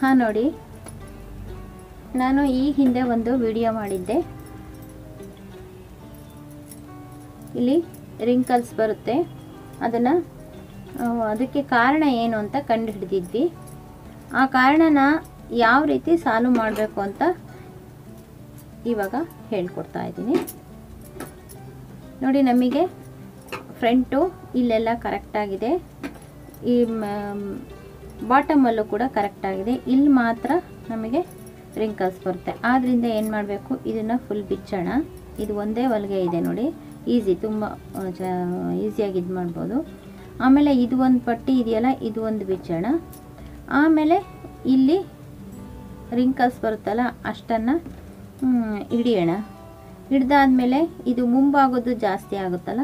ಹಾಂ, ನೋಡಿ. ನಾನು ಈ ಹಿಂದೆ ಒಂದು ವಿಡಿಯೋ ಮಾಡಿದ್ದೆ. ಇಲ್ಲಿ ರಿಂಕಲ್ಸ್ ಬರುತ್ತೆ. ಅದನ್ನು ಅದಕ್ಕೆ ಕಾರಣ ಏನು ಅಂತ ಕಂಡು ಹಿಡಿದಿದ್ವಿ ಆ ಕಾರಣನ ಯಾವ ರೀತಿ ಸಾಲ್ವ್ ಮಾಡಬೇಕು ಅಂತ ಇವಾಗ ಹೇಳ್ಕೊಡ್ತಾ ಇದ್ದೀನಿ. ನೋಡಿ, ನಮಗೆ ಫ್ರಂಟು ಇಲ್ಲೆಲ್ಲ ಕರೆಕ್ಟಾಗಿದೆ ಈ ಬಾಟಮಲ್ಲೂ ಕೂಡ ಕರೆಕ್ಟಾಗಿದೆ ಇಲ್ಲಿ ಮಾತ್ರ ನಮಗೆ ರಿಂಕಲ್ಸ್ ಬರುತ್ತೆ. ಆದ್ದರಿಂದ ಏನು ಮಾಡಬೇಕು? ಇದನ್ನು ಫುಲ್ ಬಿಚ್ಚೋಣ. ಇದು ಒಂದೇ ಹೊಲಿಗೆ ಇದೆ ನೋಡಿ. ಈಸಿ ತುಂಬ ಈಸಿಯಾಗಿ ಇದು ಮಾಡ್ಬೋದು. ಆಮೇಲೆ ಇದು ಒಂದು ಪಟ್ಟಿ ಇದೆಯಲ್ಲ, ಇದು ಒಂದು ಬಿಚ್ಚೋಣ. ಆಮೇಲೆ ಇಲ್ಲಿ ರಿಂಕಲ್ಸ್ ಬರುತ್ತಲ್ಲ, ಅಷ್ಟನ್ನು ಹಿಡಿಯೋಣ. ಹಿಡ್ದಾದ್ಮೇಲೆ ಇದು ಮುಂಭಾಗದ್ದು ಜಾಸ್ತಿ ಆಗುತ್ತಲ್ಲ,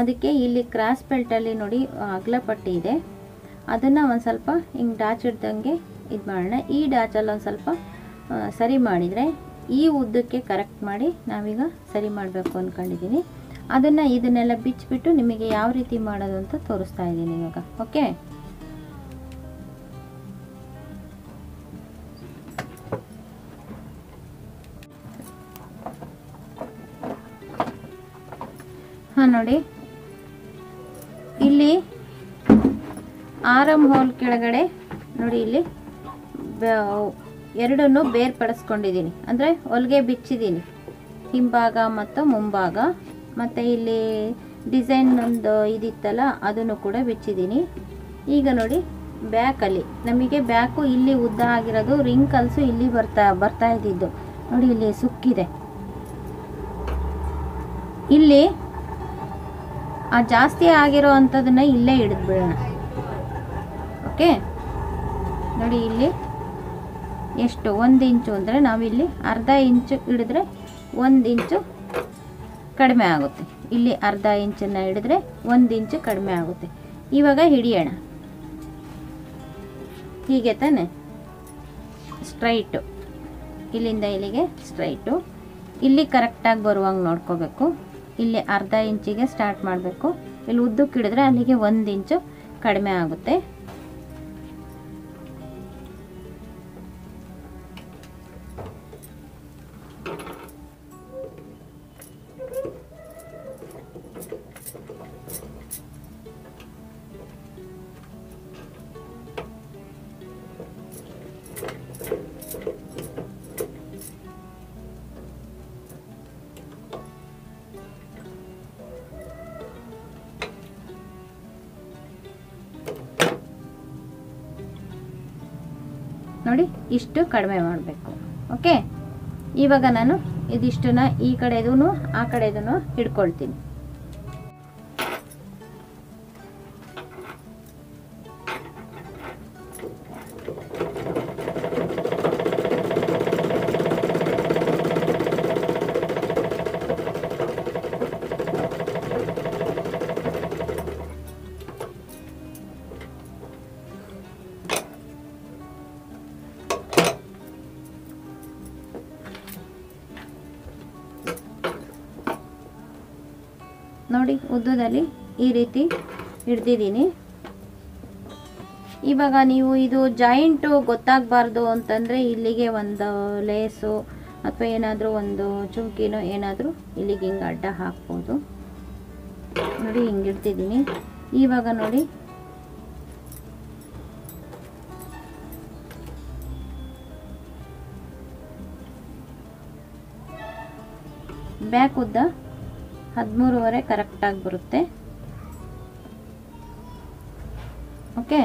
ಅದಕ್ಕೆ ಇಲ್ಲಿ ಕ್ರಾಸ್ ಬೆಲ್ಟಲ್ಲಿ ನೋಡಿ ಅಗಲ ಪಟ್ಟಿ ಇದೆ. ಅದನ್ನು ಒಂದು ಸ್ವಲ್ಪ ಹಿಂಗೆ ಡಾಚ್ ಇಡ್ದಂಗೆ ಇದು ಮಾಡೋಣ. ಈ ಡಾಚಲ್ಲಿ ಒಂದು ಸ್ವಲ್ಪ ಸರಿ ಮಾಡಿದರೆ ಈ ಉದ್ದಕ್ಕೆ ಕರೆಕ್ಟ್ ಮಾಡಿ ನಾವೀಗ ಸರಿ ಮಾಡಬೇಕು ಅಂದ್ಕೊಂಡಿದ್ದೀನಿ ಅದನ್ನು ಇದನ್ನೆಲ್ಲ ಬಿಚ್ಚಿಬಿಟ್ಟು ನಿಮಗೆ ಯಾವ ರೀತಿ ಮಾಡೋದು ಅಂತ ತೋರಿಸ್ತಾ ಇದ್ದೀನಿ ಇವಾಗ. ಓಕೆ? ಹಾಂ, ನೋಡಿ. ಆರಮ್ ಹೋಲ್ ಕೆಳಗಡೆ ನೋಡಿ ಇಲ್ಲಿ ಎರಡನ್ನು ಬೇರ್ಪಡಿಸ್ಕೊಂಡಿದ್ದೀನಿ. ಅಂದರೆ ಹೊಲಿಗೆ ಬಿಚ್ಚಿದ್ದೀನಿ. ಹಿಂಭಾಗ ಮತ್ತು ಮುಂಭಾಗ. ಮತ್ತು ಇಲ್ಲಿ ಡಿಸೈನ್ ಒಂದು ಇದಿತ್ತಲ್ಲ, ಅದನ್ನು ಕೂಡ ಬಿಚ್ಚಿದ್ದೀನಿ. ಈಗ ನೋಡಿ ಬ್ಯಾಕಲ್ಲಿ ನಮಗೆ ಬ್ಯಾಕು ಇಲ್ಲಿ ಉದ್ದ ಆಗಿರೋದು ರಿಂಕಲ್ಸು ಇಲ್ಲಿ ಬರ್ತಾ ಬರ್ತಾ ಇದ್ದಿದ್ದು. ನೋಡಿ, ಇಲ್ಲಿ ಸುಕ್ಕಿದೆ. ಇಲ್ಲಿ ಆ ಜಾಸ್ತಿ ಆಗಿರೋ ಅಂಥದನ್ನ ಇಲ್ಲೇ ಹಿಡಿದ್ಬಿಡೋಣ. ಓಕೆ? ನೋಡಿ ಇಲ್ಲಿ ಎಷ್ಟು? ಒಂದು ಇಂಚು ಅಂದರೆ ನಾವಿಲ್ಲಿ ಅರ್ಧ ಇಂಚು ಹಿಡಿದ್ರೆ ಒಂದು ಇಂಚು ಕಡಿಮೆ ಆಗುತ್ತೆ. ಇಲ್ಲಿ ಅರ್ಧ ಇಂಚನ್ನು ಹಿಡಿದ್ರೆ ಒಂದು ಇಂಚು ಕಡಿಮೆ ಆಗುತ್ತೆ. ಇವಾಗ ಹಿಡಿಯೋಣ. ಹೀಗೆ ತಾನೆ? ಸ್ಟ್ರೈಟು ಇಲ್ಲಿಂದ ಇಲ್ಲಿಗೆ ಸ್ಟ್ರೈಟು ಇಲ್ಲಿ ಕರೆಕ್ಟಾಗಿ ಬರುವಂಗೆ ನೋಡ್ಕೋಬೇಕು. ಇಲ್ಲಿ ಅರ್ಧ ಇಂಚಿಗೆ ಸ್ಟಾರ್ಟ್ ಮಾಡಬೇಕು. ಇಲ್ಲಿ ಉದ್ದಕ್ಕೆ ಹಿಡಿದ್ರೆ ಅಲ್ಲಿಗೆ ಒಂದು ಇಂಚು ಕಡಿಮೆ ಆಗುತ್ತೆ. ಇಷ್ಟು ಕಡಿಮೆ ಮಾಡಬೇಕು. ಓಕೆ ಇವಾಗ ನಾನು ಇದಿಷ್ಟನ್ನ ಈ ಕಡೆದೂ ಆ ಕಡೆದೂ ಹಿಡ್ಕೊಳ್ತೀನಿ. ಉದ್ದದಲ್ಲಿ ಈ ರೀತಿ ಹಿಡ್ದಿದ್ದೀನಿ. ಇವಾಗ ನೀವು ಇದು ಜಾಯಿಂಟು ಗೊತ್ತಾಗಬಾರ್ದು ಅಂತಂದರೆ ಇಲ್ಲಿಗೆ ಒಂದು ಲೇಸು ಅಥವಾ ಏನಾದರೂ ಒಂದು ಚುಮ್ಕಿನೋ ಏನಾದರೂ ಇಲ್ಲಿಗೆ ಹಿಂಗೆ ಅಡ್ಡ ಹಾಕ್ಬೋದು. ನೋಡಿ, ಹಿಂಗೆ ಇಡ್ತಿದ್ದೀನಿ ಇವಾಗ ನೋಡಿ. ಬ್ಯಾಕ್ ಉದ್ದ ಹದಿಮೂರುವರೆ ಕರೆಕ್ಟಾಗಿ ಬರುತ್ತೆ. ಓಕೆ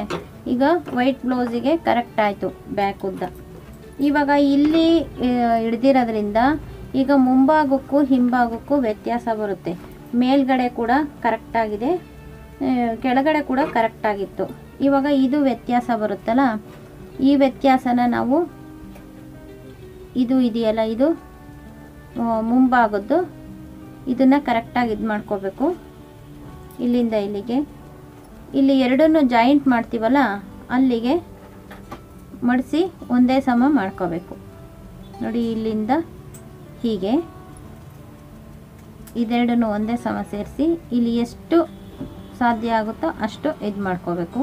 ಈಗ ವೈಟ್ ಬ್ಲೌಸಿಗೆ ಕರೆಕ್ಟ್ ಆಯಿತು ಬ್ಯಾಕ್ ಉದ್ದ. ಇವಾಗ ಇಲ್ಲಿ ಹಿಡ್ದಿರೋದ್ರಿಂದ ಈಗ ಮುಂಭಾಗಕ್ಕೂ ಹಿಂಭಾಗಕ್ಕೂ ವ್ಯತ್ಯಾಸ ಬರುತ್ತೆ. ಮೇಲ್ಗಡೆ ಕೂಡ ಕರೆಕ್ಟಾಗಿದೆ ಕೆಳಗಡೆ ಕೂಡ ಕರೆಕ್ಟಾಗಿತ್ತು ಇವಾಗ ಇದು ವ್ಯತ್ಯಾಸ ಬರುತ್ತಲ್ಲ? ಈ ವ್ಯತ್ಯಾಸನ ನಾವು, ಇದು ಇದೆಯಲ್ಲ, ಇದು ಮುಂಭಾಗದ್ದು ಇದನ್ನು ಕರೆಕ್ಟಾಗಿ ಇದು ಮಾಡ್ಕೋಬೇಕು. ಇಲ್ಲಿಂದ ಇಲ್ಲಿಗೆ. ಇಲ್ಲಿ ಎರಡನ್ನು ಜಾಯಿಂಟ್ ಮಾಡ್ತೀವಲ್ಲ, ಅಲ್ಲಿಗೆ ಮಡಿಸಿ ಒಂದೇ ಸಮ ಮಾಡ್ಕೋಬೇಕು. ನೋಡಿ, ಇಲ್ಲಿಂದ ಹೀಗೆ. ಇದೆರಡನ್ನು ಒಂದೇ ಸಮ ಸೇರಿಸಿ ಇಲ್ಲಿ ಎಷ್ಟು ಸಾಧ್ಯ ಆಗುತ್ತೋ ಅಷ್ಟು ಇದು ಮಾಡ್ಕೋಬೇಕು.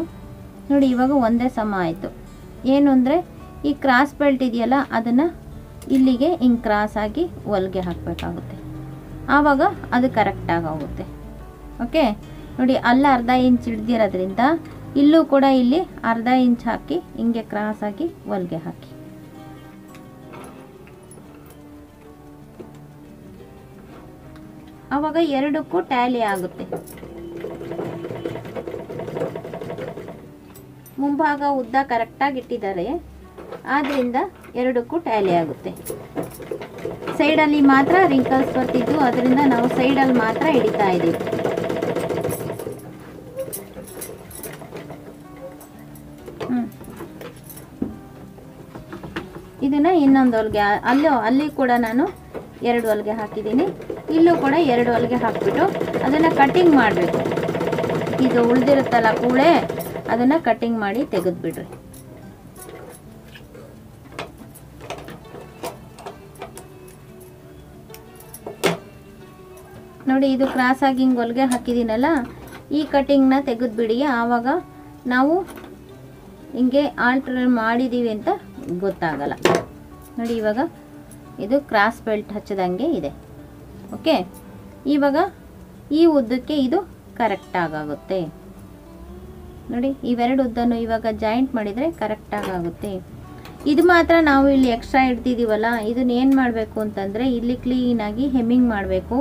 ನೋಡಿ, ಇವಾಗ ಒಂದೇ ಸಮ ಆಯಿತು. ಏನು ಅಂದರೆ, ಈ ಕ್ರಾಸ್ ಬೆಲ್ಟ್ ಇದೆಯಲ್ಲ, ಅದನ್ನು ಇಲ್ಲಿಗೆ ಹಿಂಗೆ ಆಗಿ ಹೊಲಿಗೆ ಹಾಕಬೇಕಾಗುತ್ತೆ. ಆವಾಗ ಅದು ಕರೆಕ್ಟಾಗಿ ಹೋಗುತ್ತೆ ಓಕೆ ನೋಡಿ, ಅಲ್ಲಿ ಅರ್ಧ ಇಂಚ್ ಹಿಡ್ದಿರೋದ್ರಿಂದ ಇಲ್ಲೂ ಕೂಡ ಇಲ್ಲಿ ಅರ್ಧ ಇಂಚ್ ಹಾಕಿ, ಹಿಂಗೆ ಕ್ರಾಸ್ ಆಗಿ ಒಲ್ಗೆ ಹಾಕಿ. ಆವಾಗ ಎರಡಕ್ಕೂ ಟ್ಯಾಲಿ ಆಗುತ್ತೆ. ಮುಂಭಾಗ ಉದ್ದ ಕರೆಕ್ಟಾಗಿ ಇಟ್ಟಿದ್ದಾರೆ. ಆದ್ದರಿಂದ ಎರಡಕ್ಕೂ ಟ್ಯಾಲಿ ಆಗುತ್ತೆ. ಸೈಡಲ್ಲಿ ಮಾತ್ರ ರಿಂಕಲ್ಸ್ ಬರ್ತಿದ್ದು ಅದರಿಂದ ನಾವು ಸೈಡಲ್ಲಿ ಮಾತ್ರ ಹಿಡಿತಾ ಇದ್ದೀವಿ. ಇದನ್ನ ಇನ್ನೊಂದು ಹೊಲಿಗೆ, ಅಲ್ಲೂ, ಅಲ್ಲಿ ಕೂಡ ನಾನು ಎರಡು ಹೊಲಿಗೆ ಹಾಕಿದ್ದೀನಿ. ಇಲ್ಲೂ ಕೂಡ ಎರಡು ಹೊಲಿಗೆ ಹಾಕ್ಬಿಟ್ಟು ಅದನ್ನು ಕಟ್ಟಿಂಗ್ ಮಾಡಬೇಕು. ಇದು ಉಳಿದಿರುತ್ತಲ್ಲ ಕೂಳೆ, ಅದನ್ನು ಕಟ್ಟಿಂಗ್ ಮಾಡಿ ತೆಗೆದುಬಿಡ್ರಿ. ನೋಡಿ, ಇದು ಕ್ರಾಸ್ ಆಗಿ ಹಿಂಗೆ ಹೊಲಿಗೆ ಹಾಕಿದ್ದೀನಲ್ಲ ಈ ಕಟ್ಟಿಂಗ್ನ ತೆಗೆದುಬಿಡಿ ಆವಾಗ ನಾವು ಹಿಂಗೆ ಆಲ್ಟ್ರ್ ಮಾಡಿದ್ದೀವಿ ಅಂತ ಗೊತ್ತಾಗಲ್ಲ. ನೋಡಿ, ಇವಾಗ ಇದು ಕ್ರಾಸ್ ಬೆಲ್ಟ್ ಹಚ್ಚದಂಗೆ ಇದೆ. ಓಕೆ ಇವಾಗ ಈ ಉದ್ದಕ್ಕೆ ಇದು ಕರೆಕ್ಟಾಗಿ ಆಗುತ್ತೆ ನೋಡಿ, ಇವೆರಡು ಉದ್ದನ್ನು ಇವಾಗ ಜಾಯಿಂಟ್ ಮಾಡಿದರೆ ಕರೆಕ್ಟಾಗಿ ಆಗುತ್ತೆ ಇದು ಮಾತ್ರ ನಾವು ಇಲ್ಲಿ ಎಕ್ಸ್ಟ್ರಾ ಇಡ್ತಿದ್ದೀವಲ್ಲ ಇದನ್ನ ಏನು ಮಾಡಬೇಕು ಅಂತಂದರೆ, ಇಲ್ಲಿ ಕ್ಲೀನಾಗಿ ಹೆಮ್ಮಿಂಗ್ ಮಾಡಬೇಕು.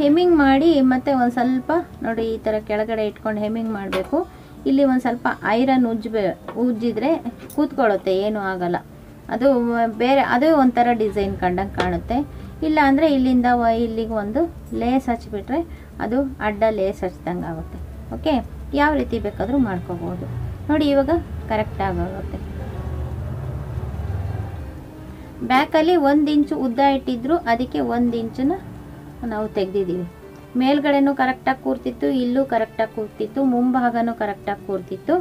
ಹೆಮ್ಮಿಂಗ್ ಮಾಡಿ ಮತ್ತೆ ಒಂದು ಸ್ವಲ್ಪ ನೋಡಿ ಈ ಥರ ಕೆಳಗಡೆ ಇಟ್ಕೊಂಡು ಹೆಮ್ಮಿಂಗ್ ಮಾಡಬೇಕು. ಇಲ್ಲಿ ಒಂದು ಸ್ವಲ್ಪ ಐರನ್ ಉಜ್ಜಬೇ, ಉಜ್ಜಿದ್ರೆ ಕೂತ್ಕೊಳ್ಳುತ್ತೆ, ಏನೂ ಆಗಲ್ಲ. ಅದು ಬೇರೆ, ಅದೇ ಒಂಥರ ಡಿಸೈನ್ ಕಂಡಂಗೆ ಕಾಣುತ್ತೆ. ಇಲ್ಲ ಅಂದರೆ ಇಲ್ಲಿಂದ ಇಲ್ಲಿಗೆ ಒಂದು ಲೇಸ್ ಹಚ್ಚಿಬಿಟ್ರೆ ಅದು ಅಡ್ಡ ಲೇಸ್ ಹಚ್ದಂಗೆ ಆಗುತ್ತೆ. ಓಕೆ? ಯಾವ ರೀತಿ ಬೇಕಾದರೂ ಮಾಡ್ಕೋಬೋದು. ನೋಡಿ ಇವಾಗ ಕರೆಕ್ಟಾಗಿ ಆಗುತ್ತೆ. ಬ್ಯಾಕಲ್ಲಿ ಒಂದು ಇಂಚು ಉದ್ದ ಇಟ್ಟಿದ್ರು, ಅದಕ್ಕೆ ಒಂದು ಇಂಚನ್ನ ನಾವು ತೆಗೆದಿದ್ದೀವಿ. ಮೇಲ್ಗಡೆನೂ ಕರೆಕ್ಟಾಗಿ ಕೂರ್ತಿತ್ತು, ಇಲ್ಲೂ ಕರೆಕ್ಟಾಗಿ ಕೂರ್ತಿತ್ತು, ಮುಂಭಾಗನೂ ಕರೆಕ್ಟಾಗಿ ಕೂರ್ತಿತ್ತು,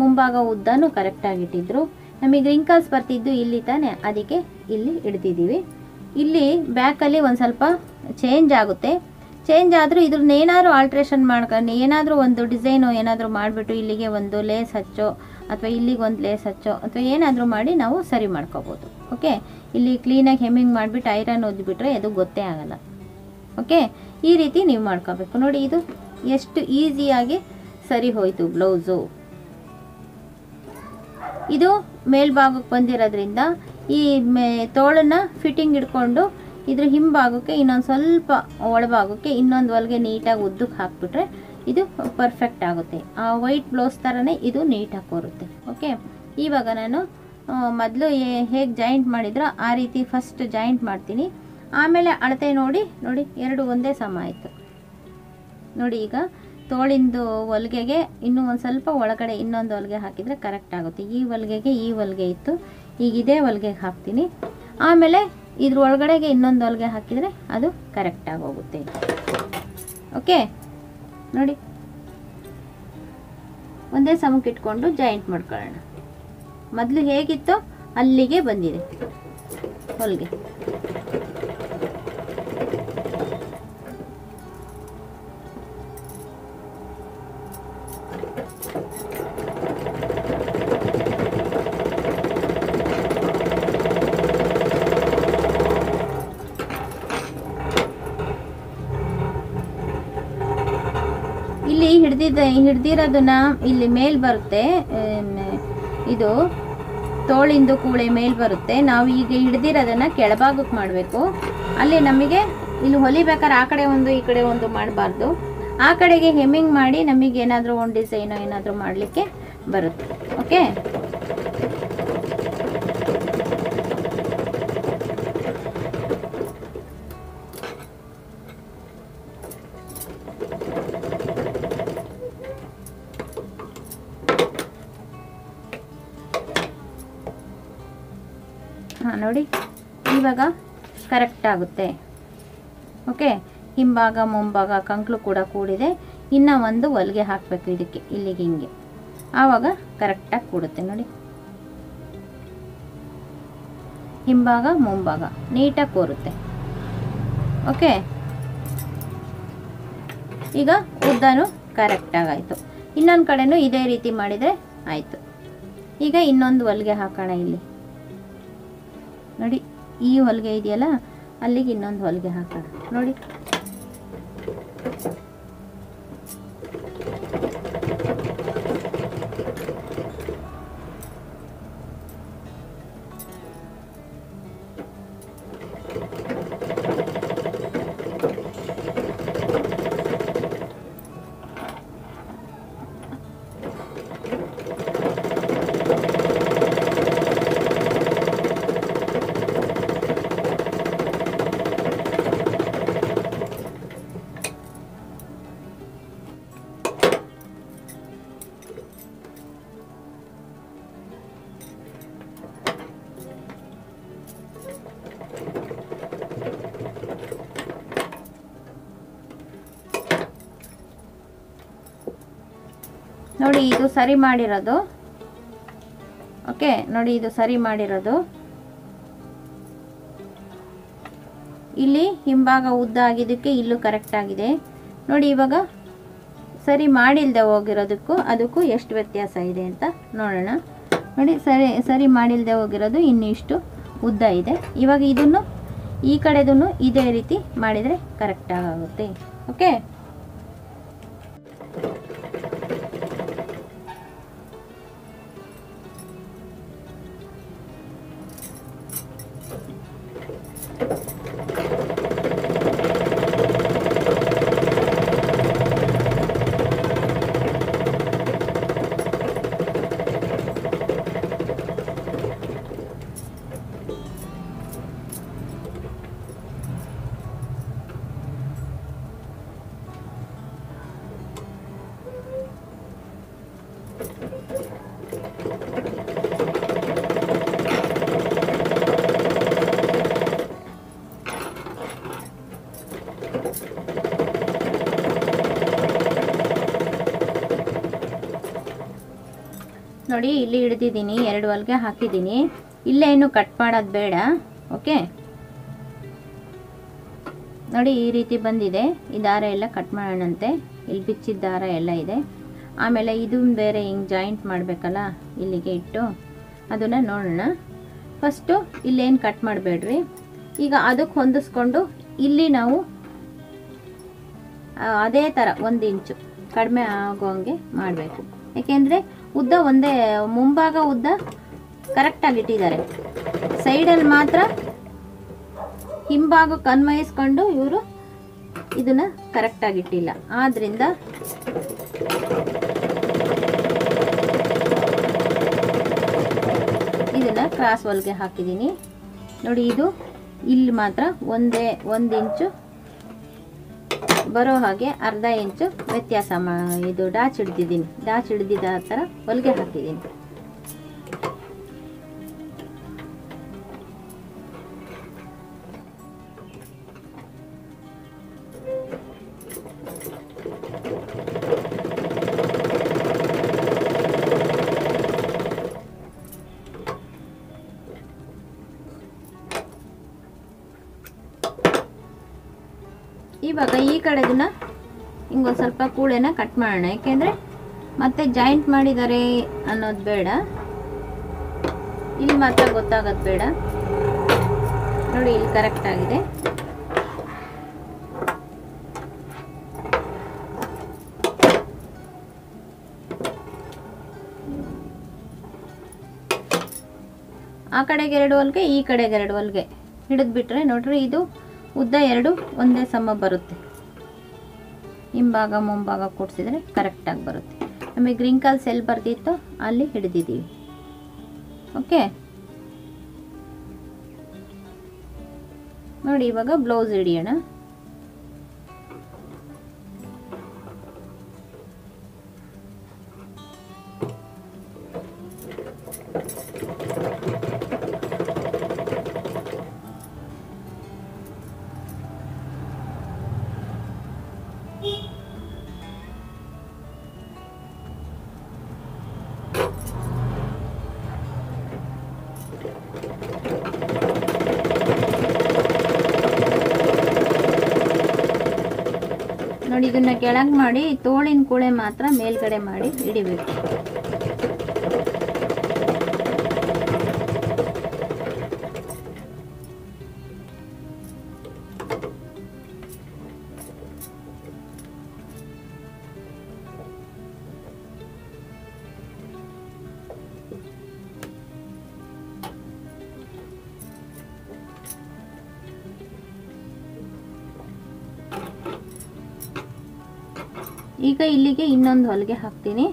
ಮುಂಭಾಗ ಉದ್ದನೂ ಕರೆಕ್ಟಾಗಿ ಇಟ್ಟಿದ್ರು. ನಮಗೆ ರಿಂಕಲ್ಸ್ ಬರ್ತಿದ್ದು ಇಲ್ಲಿ ತಾನೆ, ಅದಕ್ಕೆ ಇಲ್ಲಿ ಹಿಡ್ದಿದ್ದೀವಿ ಇಲ್ಲಿ ಬ್ಯಾಕಲ್ಲಿ ಒಂದು ಸ್ವಲ್ಪ ಚೇಂಜ್ ಆಗುತ್ತೆ. ಚೇಂಜ್ ಆದರೂ ಇದ್ರನ್ನ ಏನಾದರೂ ಆಲ್ಟ್ರೇಷನ್ ಮಾಡ್ಕೊಂಡು, ಏನಾದರೂ ಒಂದು ಡಿಸೈನು ಏನಾದರೂ ಮಾಡಿಬಿಟ್ಟು ಇಲ್ಲಿಗೆ ಒಂದು ಲೇಸ್ ಹಚ್ಚೋ, ಅಥವಾ ಇಲ್ಲಿಗೆ ಒಂದು ಲೇಸ್ ಹಚ್ಚೋ, ಅಥವಾ ಏನಾದರೂ ಮಾಡಿ ನಾವು ಸರಿ ಮಾಡ್ಕೋಬೋದು. ಓಕೆ ಇಲ್ಲಿ ಕ್ಲೀನಾಗಿ ಹೆಮ್ಮಿಂಗ್ ಮಾಡಿಬಿಟ್ಟು ಐರನ್ ಒದ್ಬಿಟ್ರೆ ಅದು ಗೊತ್ತೇ ಆಗಲ್ಲ. ಓಕೆ ಈ ರೀತಿ ನೀವು ಮಾಡ್ಕೋಬೇಕು. ನೋಡಿ ಇದು ಎಷ್ಟು ಈಸಿಯಾಗಿ ಸರಿ ಹೋಯಿತು ಬ್ಲೌಸು. ಇದು ಮೇಲ್ಭಾಗಕ್ಕೆ ಬಂದಿರೋದ್ರಿಂದ ಈ ಮೇ ತೋಳನ್ನ ಫಿಟ್ಟಿಂಗ್ ಇಟ್ಕೊಂಡು ಇದ್ರ ಹಿಂಭಾಗಕ್ಕೆ ಇನ್ನೊಂದು ಸ್ವಲ್ಪ ಒಳಭಾಗಕ್ಕೆ ಇನ್ನೊಂದು ಹೊಲಿಗೆ ನೀಟಾಗಿ ಉದ್ದಕ್ಕೆ ಹಾಕ್ಬಿಟ್ರೆ ಇದು ಪರ್ಫೆಕ್ಟ್ ಆಗುತ್ತೆ. ಆ ವೈಟ್ ಬ್ಲೌಸ್ ಥರನೇ ಇದು ನೀಟಾಗಿ ಕೂರುತ್ತೆ. ಓಕೆ ಇವಾಗ ನಾನು ಮೊದಲು ಹೇಗೆ ಜಾಯಿಂಟ್ ಮಾಡಿದ್ರೋ ಆ ರೀತಿ ಫಸ್ಟ್ ಜಾಯಿಂಟ್ ಮಾಡ್ತೀನಿ. ಆಮೇಲೆ ಅಳತೆ ನೋಡಿ ನೋಡಿ, ಎರಡು ಒಂದೇ ಸಮ ಆಯಿತು. ನೋಡಿ ಈಗ ತೋಳಿಂದು ಹೊಲಿಗೆಗೆ ಇನ್ನೂ ಒಂದು ಸ್ವಲ್ಪ ಒಳಗಡೆ ಇನ್ನೊಂದು ಹೊಲಿಗೆ ಹಾಕಿದರೆ ಕರೆಕ್ಟ್ ಆಗುತ್ತೆ. ಈ ಹೊಲಿಗೆಗೆ ಈ ಹೊಲಿಗೆ ಇತ್ತು. ಈಗ ಇದೇ ಹೊಲಿಗೆಗೆ ಹಾಕ್ತೀನಿ. ಆಮೇಲೆ ಇದ್ರ ಒಳಗಡೆಗೆ ಇನ್ನೊಂದು ಹೊಲಿಗೆ ಹಾಕಿದರೆ ಅದು ಕರೆಕ್ಟಾಗಿ ಹೋಗುತ್ತೆ. ಓಕೆ ನೋಡಿ. ಒಂದೇ ಸಮಕ್ಕೆ ಇಟ್ಕೊಂಡು ಜಾಯಿಂಟ್ ಮಾಡ್ಕೊಳ್ಳೋಣ. ಮೊದಲು ಹೇಗಿತ್ತೋ ಅಲ್ಲಿಗೆ ಬಂದಿದೆ. ಹೊಲಿಗೆ ಹಿಡ್ದಿದ್ದ ಹಿಡ್ದಿರೋದನ್ನ ಇಲ್ಲಿ ಮೇಲ್ ಬರುತ್ತೆ. ಇದು ತೋಳಿಂದು ಕೂಳೆ ಮೇಲ್ ಬರುತ್ತೆ. ನಾವು ಈಗ ಹಿಡ್ದಿರೋದನ್ನ ಕೆಳಭಾಗಕ್ಕೆ ಮಾಡಬೇಕು. ಅಲ್ಲಿ ನಮಗೆ ಇಲ್ಲಿ ಹೊಲಿಬೇಕಾದ್ರೆ ಆ ಕಡೆ ಒಂದು, ಈ ಕಡೆ ಒಂದು ಮಾಡಬಾರ್ದು. ಆ ಕಡೆಗೆ ಹೆಮ್ಮಿಂಗ್ ಮಾಡಿ ನಮಗೆ ಏನಾದರೂ ಒಂದು ಡಿಸೈನು ಏನಾದರೂ ಮಾಡಲಿಕ್ಕೆ ಬರುತ್ತೆ. ಓಕೆ ಕರೆಕ್ಟ್ ಆಗುತ್ತೆ. ಓಕೆ ಹಿಂಭಾಗ, ಮುಂಭಾಗ, ಕಂಕ್ಳು ಕೂಡ ಕೂಡಿದೆ. ಇನ್ನು ಒಂದು ಹೊಲಿಗೆ ಹಾಕಬೇಕು ಇದಕ್ಕೆ, ಇಲ್ಲಿಗೆ ಹಿಂಗೆ. ಆವಾಗ ಕರೆಕ್ಟಾಗಿ ಕೂಡುತ್ತೆ ನೋಡಿ. ಹಿಂಭಾಗ, ಮುಂಭಾಗ, ನೀಟಾಗಿ ಕೂರುತ್ತೆ. ಓಕೆ ಈಗ ಉದ್ದನೂ ಕರೆಕ್ಟಾಗಿ ಆಯಿತು ಇನ್ನೊಂದು ಕಡೆನೂ ಇದೇ ರೀತಿ ಮಾಡಿದರೆ ಆಯಿತು. ಈಗ ಇನ್ನೊಂದು ಹೊಲಿಗೆ ಹಾಕೋಣ ಇಲ್ಲಿ. ನೋಡಿ. ಈ ಹೊಲಿಗೆ ಇದೆಯಲ್ಲ ಅಲ್ಲಿಗೆ ಇನ್ನೊಂದು ಹೊಲಿಗೆ ಹಾಕೋಣ ನೋಡಿ. ನೋಡಿ, ಇದು ಸರಿ ಮಾಡಿರೋದು. ಓಕೆ, ನೋಡಿ, ಇದು ಸರಿ ಮಾಡಿರೋದು. ಇಲ್ಲಿ ಹಿಂಭಾಗ ಉದ್ದ ಆಗಿದ್ದಕ್ಕೆ ಇಲ್ಲೂ ಕರೆಕ್ಟ್ ಆಗಿದೆ. ನೋಡಿ, ಇವಾಗ ಸರಿ ಮಾಡಿಲ್ದೆ ಹೋಗಿರೋದಕ್ಕೂ ಅದಕ್ಕೂ ಎಷ್ಟು ವ್ಯತ್ಯಾಸ ಇದೆ ಅಂತ ನೋಡೋಣ. ನೋಡಿ, ಸರಿ ಸರಿ ಮಾಡಿಲ್ದೆ ಹೋಗಿರೋದು ಇನ್ನು ಇಷ್ಟು ಉದ್ದ ಇದೆ. ಇವಾಗ ಇದನ್ನು ಈ ಕಡೆದೂ ಇದೇ ರೀತಿ ಮಾಡಿದರೆ ಕರೆಕ್ಟಾಗುತ್ತೆ ಓಕೆ? ನೋಡಿ, ಇಲ್ಲಿ ಹಿಡ್ದಿದ್ದೀನಿ, ಎರಡು ಹೊಲ್ಗೆ ಹಾಕಿದ್ದೀನಿ. ಇಲ್ಲೇ ಏನು ಕಟ್ ಮಾಡೋದು ಬೇಡ ಓಕೆ ನೋಡಿ, ಈ ರೀತಿ ಬಂದಿದೆ. ಈ ದಾರ ಎಲ್ಲ ಕಟ್ ಮಾಡೋಣಂತೆ. ಇಲ್ಲಿ ಬಿಚ್ಚಿದ ದಾರ ಎಲ್ಲ ಇದೆ. ಆಮೇಲೆ ಇದು ಬೇರೆ ಹಿಂಗೆ ಜಾಯಿಂಟ್ ಮಾಡಬೇಕಲ್ಲ, ಇಲ್ಲಿಗೆ ಇಟ್ಟು ಅದನ್ನು ನೋಡೋಣ. ಫಸ್ಟು ಇಲ್ಲೇನು ಕಟ್ ಮಾಡಬೇಡ್ರಿ. ಈಗ ಅದಕ್ಕೆ ಹೊಂದಿಸ್ಕೊಂಡು ಇಲ್ಲಿ ನಾವು ಅದೇ ಥರ ಒಂದು ಇಂಚು ಕಡಿಮೆ ಆಗೋಂಗೆ ಮಾಡಬೇಕು. ಯಾಕೆಂದರೆ ಉದ್ದ ಒಂದೇ, ಮುಂಭಾಗ ಉದ್ದ ಕರೆಕ್ಟಾಗಿ ಇಟ್ಟಿದ್ದಾರೆ. ಸೈಡಲ್ಲಿ ಮಾತ್ರ ಹಿಂಭಾಗ ಕನ್ವಯಿಸ್ಕೊಂಡು ಇವರು ಇದನ್ನ ಕರೆಕ್ಟಾಗಿ ಇಟ್ಟಿಲ್ಲ. ಆದ್ದರಿಂದ ಇದನ್ನ ಕ್ರಾಸ್ ಹೊಲ್ಗೆ ಹಾಕಿದ್ದೀನಿ. ನೋಡಿ ಇದು ಇಲ್ಲಿ ಮಾತ್ರ ಒಂದೇ, ಒಂದು ಇಂಚು ಬರೋ ಹಾಗೆ ಅರ್ಧ ಇಂಚು ವ್ಯತ್ಯಾಸ ಮಾ ಇದು ಡಾಚ್ ಹಿಡ್ದಿದ್ದೀನಿ. ಡಾಚ್ ಹಿಡ್ದಿದ್ದ ಥರ ಹೊಲಿಗೆ ಹಾಕಿದ್ದೀನಿ. ಇವಾಗ ಹಿಂಗೆ ಒಂದು ಸ್ವಲ್ಪ ಕೂಳೆನ ಕಟ್ ಮಾಡೋಣ. ಯಾಕೆಂದರೆ ಮತ್ತೆ ಜಾಯಿಂಟ್ ಮಾಡಿದ್ದಾರೆ ಅನ್ನೋದು ಬೇಡ. ಇಲ್ಲಿ ಮಾತ್ರ ಗೊತ್ತಾಗೋದು ಬೇಡ. ನೋಡಿ, ಇಲ್ಲಿ ಕರೆಕ್ಟ್ ಆಗಿದೆ. ಆ ಕಡೆಗೆ ಎರಡು ಹೊಲ್ಗೆ, ಈ ಕಡೆಗೆ ಎರಡು ಹೊಲ್ಗೆ. ಹಿಡಿದ್ಬಿಟ್ರೆ ನೋಡ್ರಿ, ಇದು ಉದ್ದ ಎರಡು ಒಂದೇ ಸಮ ಬರುತ್ತೆ. ಹಿಂಭಾಗ, ಮುಂಭಾಗ ಕೂಡಿಸಿದ್ರೆ ಕರೆಕ್ಟಾಗಿ ಬರುತ್ತೆ. ನಮಗೆ ಗ್ರಿಂಕಲ್ಸ್ ಎಲ್ಲಿ ಬರ್ದಿತ್ತು ಅಲ್ಲಿ ಹಿಡಿದಿದ್ದೀವಿ. ಓಕೆ ನೋಡಿ ಇವಾಗ ಬ್ಲೌಸ್ ಹಿಡಿಯೋಣ. ನೋಡಿ ಇದನ್ನ ಕೆಳಗೆ ಮಾಡಿ ತೋಳಿನ ಕೂಳೆ ಮಾತ್ರ ಮೇಲ್ಗಡೆ ಮಾಡಿ ಹಿಡಿಬೇಕು ಈಗ ಇಲ್ಲಿಗೆ ಇನ್ನೊಂದು ಹೊಲಿಗೆ ಹಾಕ್ತೀನಿ.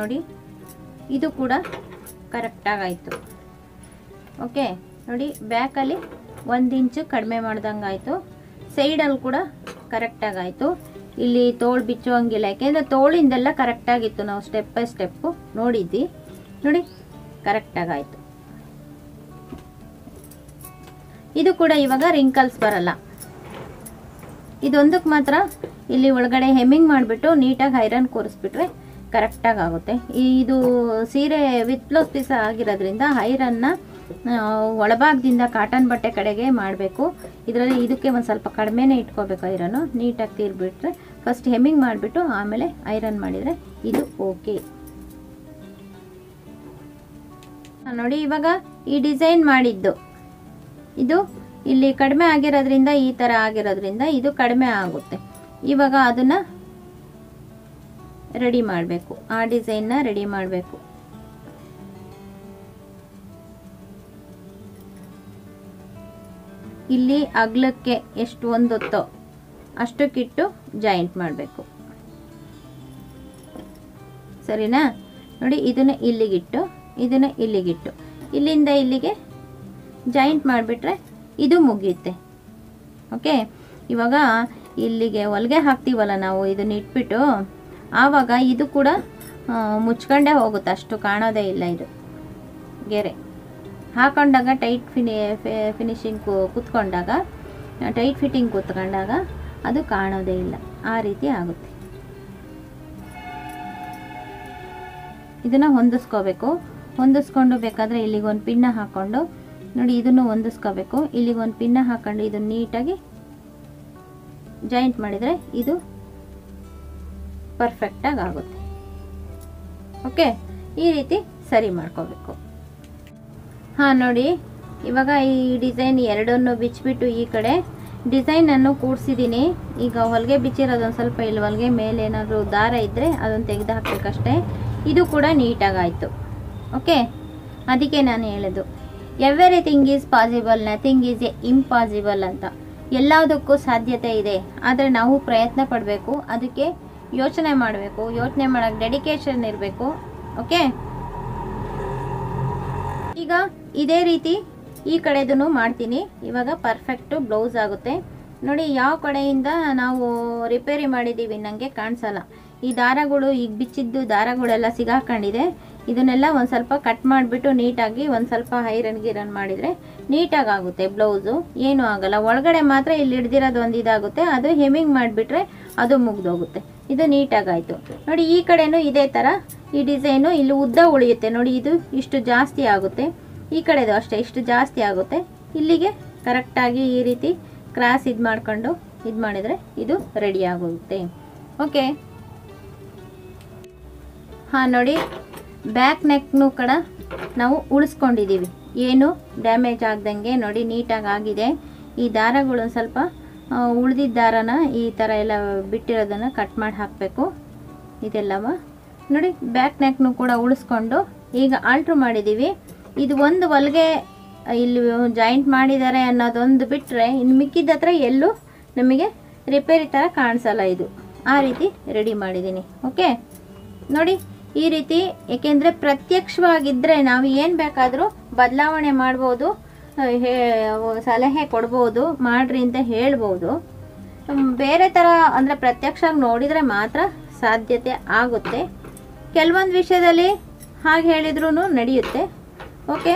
ನೋಡಿ. ಇದು ಕೂಡ ಕರೆಕ್ಟಾಗಾಯಿತು ಓಕೆ ನೋಡಿ ಬ್ಯಾಕಲ್ಲಿ ಒಂದು ಇಂಚು ಕಡಿಮೆ ಮಾಡ್ದಂಗೆ ಆಯಿತು. ಸೈಡಲ್ಲಿ ಕೂಡ ಕರೆಕ್ಟಾಗಾಯಿತು ಇಲ್ಲಿ ತೋಳು ಬಿಚ್ಚುವಂಗಿಲ್ಲ. ಯಾಕೆಂದರೆ ತೋಳಿಂದೆಲ್ಲ ಕರೆಕ್ಟಾಗಿತ್ತು ನಾವು ಸ್ಟೆಪ್ ಬೈ ಸ್ಟೆಪ್ಪು ನೋಡಿದ್ವಿ. ನೋಡಿ ಕರೆಕ್ಟಾಗಾಯಿತು ಇದು ಕೂಡ ಇವಾಗ ರಿಂಕಲ್ಸ್ ಬರಲ್ಲ. ಇದೊಂದಕ್ಕೆ ಮಾತ್ರ ಇಲ್ಲಿ ಒಳಗಡೆ ಹೆಮ್ಮಿಂಗ್ ಮಾಡಿಬಿಟ್ಟು ನೀಟಾಗಿ ಐರನ್ ಕೂರಿಸ್ಬಿಟ್ರೆ ಕರೆಕ್ಟಾಗಿ ಆಗುತ್ತೆ. ಇದು ಸೀರೆ ವಿತ್ ಬ್ಲೌಸ್ ಪೀಸ್ ಆಗಿರೋದ್ರಿಂದ ಐರನ್ನ ಒಳಭಾಗದಿಂದ ಕಾಟನ್ ಬಟ್ಟೆ ಕಡೆಗೆ ಮಾಡಬೇಕು. ಇದರಲ್ಲಿ ಇದಕ್ಕೆ ಒಂದು ಸ್ವಲ್ಪ ಕಡಿಮೆನೇ ಇಟ್ಕೋಬೇಕು ಐರನ್ನು. ನೀಟಾಗಿ ತೀರ್ಬಿಟ್ರೆ ಫಸ್ಟ್ ಹೆಮ್ಮಿಂಗ್ ಮಾಡಿಬಿಟ್ಟು ಆಮೇಲೆ ಐರನ್ ಮಾಡಿದರೆ ಇದು ಓಕೆ ನೋಡಿ ಇವಾಗ ಈ ಡಿಸೈನ್ ಮಾಡಿದ್ದು. ಇದು ಇಲ್ಲಿ ಕಡಿಮೆ ಆಗಿರೋದ್ರಿಂದ ಈ ಥರ ಆಗಿರೋದ್ರಿಂದ ಇದು ಕಡಿಮೆ ಆಗುತ್ತೆ. ಇವಾಗ ಅದನ್ನು ರೆಡಿ ಮಾಡಬೇಕು. ಆ ಡಿಸೈನ್ನ ರೆಡಿ ಮಾಡಬೇಕು. ಇಲ್ಲಿ ಅಗ್ಲಕ್ಕೆ ಎಷ್ಟು ಒಂದೊತ್ತೋ ಅಷ್ಟಕ್ಕಿಟ್ಟು ಜಾಯಿಂಟ್ ಮಾಡಬೇಕು. ಸರಿನಾ? ನೋಡಿ, ಇದನ್ನ ಇಲ್ಲಿಗಿಟ್ಟು ಇದನ್ನ ಇಲ್ಲಿಗಿಟ್ಟು. ಇಲ್ಲಿಂದ ಇಲ್ಲಿಗೆ ಜಾಯಿಂಟ್ ಮಾಡಿಬಿಟ್ರೆ ಇದು ಮುಗಿಯುತ್ತೆ. ಓಕೆ? ಇವಾಗ ಇಲ್ಲಿಗೆ ಹೊಲಿಗೆ ಹಾಕ್ತೀವಲ್ಲ ನಾವು, ಇದನ್ನ ಇಟ್ಬಿಟ್ಟು ಆವಾಗ ಇದು ಕೂಡ ಮುಚ್ಕೊಂಡೇ ಹೋಗುತ್ತೆ. ಅಷ್ಟು ಕಾಣೋದೇ ಇಲ್ಲ ಇದು. ಗೆರೆ. ಹಾಕೊಂಡಾಗ ಟೈಟ್ ಫಿನಿ ಫಿನಿಶಿಂಗ್ ಕೂತ್ಕೊಂಡಾಗ ಟೈಟ್ ಫಿಟ್ಟಿಂಗ್ ಕೂತ್ಕೊಂಡಾಗ ಅದು ಕಾಣೋದೇ ಇಲ್ಲ. ಆ ರೀತಿ ಆಗುತ್ತೆ. ಇದನ್ನು ಹೊಂದಿಸ್ಕೋಬೇಕು. ಹೊಂದಿಸ್ಕೊಂಡು ಬೇಕಾದರೆ ಇಲ್ಲಿಗೊಂದು ಪಿನ್ನ ಹಾಕ್ಕೊಂಡು ನೋಡಿ ಇದನ್ನು ಹೊಂದಿಸ್ಕೋಬೇಕು. ಇಲ್ಲಿಗೊಂದು ಪಿನ್ನ ಹಾಕ್ಕೊಂಡು ಇದನ್ನು ನೀಟಾಗಿ ಜಾಯಿಂಟ್ ಮಾಡಿದರೆ ಇದು ಪರ್ಫೆಕ್ಟಾಗಿ ಆಗುತ್ತೆ. ಓಕೆ ಈ ರೀತಿ ಸರಿ ಮಾಡ್ಕೋಬೇಕು. ಹಾಂ, ನೋಡಿ. ಇವಾಗ ಈ ಡಿಸೈನ್ ಎರಡನ್ನು ಬಿಚ್ಚಿಬಿಟ್ಟು ಈ ಕಡೆ ಡಿಸೈನನ್ನು ಕೂಡಿಸಿದ್ದೀನಿ ಈಗ ಹೊಲಿಗೆ ಬಿಚ್ಚಿರೋದೊಂದು ಸ್ವಲ್ಪ ಇಲ್ಲಿ ಹೊಲಿಗೆ ಮೇಲೆ ಏನಾದರೂ ದಾರ ಇದ್ದರೆ ಅದನ್ನು ತೆಗೆದು ಹಾಕಬೇಕಷ್ಟೇ ಇದು ಕೂಡ ನೀಟಾಗಾಯಿತು ಓಕೆ ಅದಕ್ಕೆ ನಾನು ಹೇಳೋದು. Everything is possible nothing is a impossible ಅಂತ. ಎಲ್ಲದಕ್ಕೂ ಸಾಧ್ಯತೆ ಇದೆ. ಆದರೆ ನಾವು ಪ್ರಯತ್ನ ಪಡಬೇಕು. ಅದಕ್ಕೆ ಯೋಚನೆ ಮಾಡಬೇಕು, ಯೋಚನೆ ಮಾಡೋಕ್ಕೆ ಡೆಡಿಕೇಶನ್ ಇರಬೇಕು ಓಕೆ ಈಗ ಇದೇ ರೀತಿ ಈ ಕಡೆದೂ ಮಾಡ್ತೀನಿ. ಇವಾಗ ಪರ್ಫೆಕ್ಟು ಬ್ಲೌಸ್ ಆಗುತ್ತೆ. ನೋಡಿ, ಯಾವ ಕಡೆಯಿಂದ ನಾವು ರಿಪೇರಿ ಮಾಡಿದ್ದೀವಿ ನನಗೆ ಕಾಣಿಸಲ್ಲ. ಈ ದಾರಗಳು ಈಗ ಬಿಚ್ಚಿದ್ದು ದಾರಗಳೆಲ್ಲ ಸಿಗಾಕೊಂಡಿದೆ. ಇದನ್ನೆಲ್ಲ ಒಂದು ಸ್ವಲ್ಪ ಕಟ್ ಮಾಡಿಬಿಟ್ಟು ನೀಟಾಗಿ ಒಂದು ಸ್ವಲ್ಪ ಐರನ್ ಗಿರನ್ ಮಾಡಿದರೆ ನೀಟಾಗಿ ಆಗುತ್ತೆ ಬ್ಲೌಸು ಏನೂ ಆಗಲ್ಲ. ಒಳಗಡೆ ಮಾತ್ರ ಇಲ್ಲಿ ಹಿಡ್ದಿರೋದು ಒಂದು ಇದಾಗುತ್ತೆ. ಅದು ಹೆಮಿಂಗ್ ಮಾಡಿಬಿಟ್ರೆ ಅದು ಮುಗ್ದೋಗುತ್ತೆ. ಇದು ನೀಟಾಗಾಯಿತು. ನೋಡಿ, ಈ ಕಡೆನೂ ಇದೇ ಥರ ಈ ಡಿಸೈನು ಇಲ್ಲಿ ಉದ್ದ ಉಳಿಯುತ್ತೆ. ನೋಡಿ, ಇದು ಇಷ್ಟು ಜಾಸ್ತಿ ಆಗುತ್ತೆ. ಈ ಕಡೆದು ಅಷ್ಟೇ, ಇಷ್ಟು ಜಾಸ್ತಿ ಆಗುತ್ತೆ. ಇಲ್ಲಿಗೆ ಕರೆಕ್ಟಾಗಿ ಈ ರೀತಿ ಕ್ರಾಸ್ ಇದು ಮಾಡ್ಕೊಂಡು ಇದು ಮಾಡಿದರೆ ಇದು ರೆಡಿ ಆಗುತ್ತೆ. ಓಕೆ. ಹಾಂ, ನೋಡಿ, ಬ್ಯಾಕ್ ನೆಕ್ನು ಕೂಡ ನಾವು ಉಳಿಸ್ಕೊಂಡಿದ್ದೀವಿ ಏನು ಡ್ಯಾಮೇಜ್ ಆಗ್ದಂಗೆ ನೋಡಿ ನೀಟಾಗಿ ಆಗಿದೆ ಈ ದಾರಗಳು ಸ್ವಲ್ಪ ಉಳಿದಿದ್ದ ದಾರನ ಈ ಥರ ಎಲ್ಲ ಬಿಟ್ಟಿರೋದನ್ನು ಕಟ್ ಮಾಡಿ ಹಾಕಬೇಕು. ಇದೆಲ್ಲವ. ನೋಡಿ ಬ್ಯಾಕ್ ನೆಕ್ನು ಕೂಡ ಉಳಿಸ್ಕೊಂಡು ಈಗ ಆಲ್ಟ್ರು ಮಾಡಿದ್ದೀವಿ ಇದು ಒಂದು ಹೊಲಿಗೆ ಇಲ್ಲಿ ಜಾಯಿಂಟ್ ಮಾಡಿದ್ದಾರೆ ಅನ್ನೋದೊಂದು ಬಿಟ್ಟರೆ ಇನ್ನು ಮಿಕ್ಕಿದ ಹತ್ರ ಎಲ್ಲೂ ನಮಗೆ ರಿಪೇರಿ ಥರ ಕಾಣಿಸಲ್ಲ ಇದು. ಆ ರೀತಿ ರೆಡಿ ಮಾಡಿದ್ದೀನಿ ಓಕೆ ನೋಡಿ, ಈ ರೀತಿ ಏಕೆಂದರೆ ಪ್ರತ್ಯಕ್ಷವಾಗಿದ್ದರೆ ನಾವು ಏನು ಬೇಕಾದರೂ ಬದಲಾವಣೆ ಮಾಡ್ಬೋದು. ಹೇ ಸಲಹೆ ಕೊಡ್ಬೋದು, ಮಾಡ್ರಿ ಅಂತ ಹೇಳ್ಬೋದು. ಬೇರೆ ಥರ ಅಂದರೆ ಪ್ರತ್ಯಕ್ಷ ನೋಡಿದರೆ ಮಾತ್ರ ಸಾಧ್ಯತೆ ಆಗುತ್ತೆ. ಕೆಲವೊಂದು ವಿಷಯದಲ್ಲಿ ಹಾಗೆ ಹೇಳಿದ್ರೂ ನಡೆಯುತ್ತೆ. ಓಕೆ?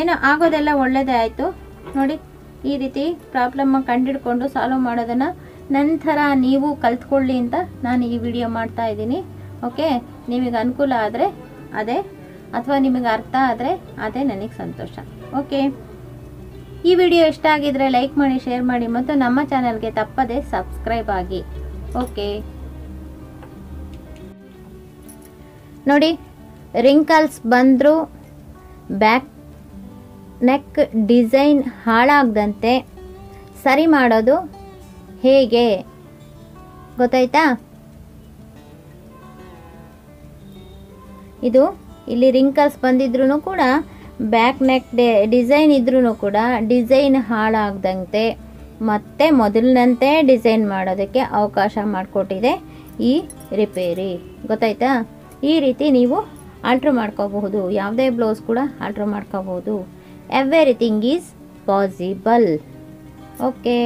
ಏನೋ ಆಗೋದೆಲ್ಲ ಒಳ್ಳೆಯದೇ ಆಯಿತು. ನೋಡಿ, ಈ ರೀತಿ ಪ್ರಾಬ್ಲಮ್ಮ ಕಂಡಿಡ್ಕೊಂಡು ಸಾಲ್ವ್ ಮಾಡೋದನ್ನು ನಂತರ ನೀವು ಕಲ್ತ್ಕೊಳ್ಳಿ ಅಂತ ನಾನು ಈ ವಿಡಿಯೋ ಮಾಡ್ತಾ ಇದ್ದೀನಿ. ಓಕೆ? ನಿಮಗೆ ಅನುಕೂಲ ಆದರೆ ಅದೇ. ಅಥವಾ ನಿಮಗೆ ಅರ್ಥ ಆದರೆ ಅದೇ ನನಗೆ ಸಂತೋಷ. ಓಕೆ? ಈ ವಿಡಿಯೋ ಇಷ್ಟ ಆಗಿದ್ರೆ ಲೈಕ್ ಮಾಡಿ, ಶೇರ್ ಮಾಡಿ ಮತ್ತು ನಮ್ಮ ಚಾನಲ್ಗೆ ತಪ್ಪದೆ ಸಬ್ಸ್ಕ್ರೈಬ್ ಆಗಿ. ಓಕೆ? ನೋಡಿ ರಿಂಕಲ್ಸ್ ಬಂದರೂ ಬ್ಯಾಕ್ ನೆಕ್ ಡಿಸೈನ್ ಹಾಳಾಗದಂತೆ ಸರಿ ಮಾಡೋದು ಹೇಗೆ? ಗೊತ್ತಾಯ್ತಾ? ಇದು ಇಲ್ಲಿ ರಿಂಕಲ್ಸ್ ಬಂದಿದ್ರೂ ಕೂಡ ಬ್ಯಾಕ್ ನೆಕ್ ಡಿಸೈನ್ ಇದ್ರೂ ಕೂಡ ಡಿಸೈನ್ ಹಾಳಾಗದಂತೆ ಮತ್ತೆ ಮೊದಲಿನಂತೆ ಡಿಸೈನ್ ಮಾಡೋದಕ್ಕೆ ಅವಕಾಶ ಮಾಡಿಕೊಟ್ಟಿದೆ ಈ ರಿಪೇರಿ. ಗೊತ್ತಾಯ್ತಾ? ಈ ರೀತಿ ನೀವು ಆಲ್ಟ್ರ್ ಮಾಡ್ಕೋಬಹುದು. ಯಾವುದೇ ಬ್ಲೌಸ್ ಕೂಡ ಆಲ್ಟ್ರ್ ಮಾಡ್ಕೋಬಹುದು. Everything is possible okay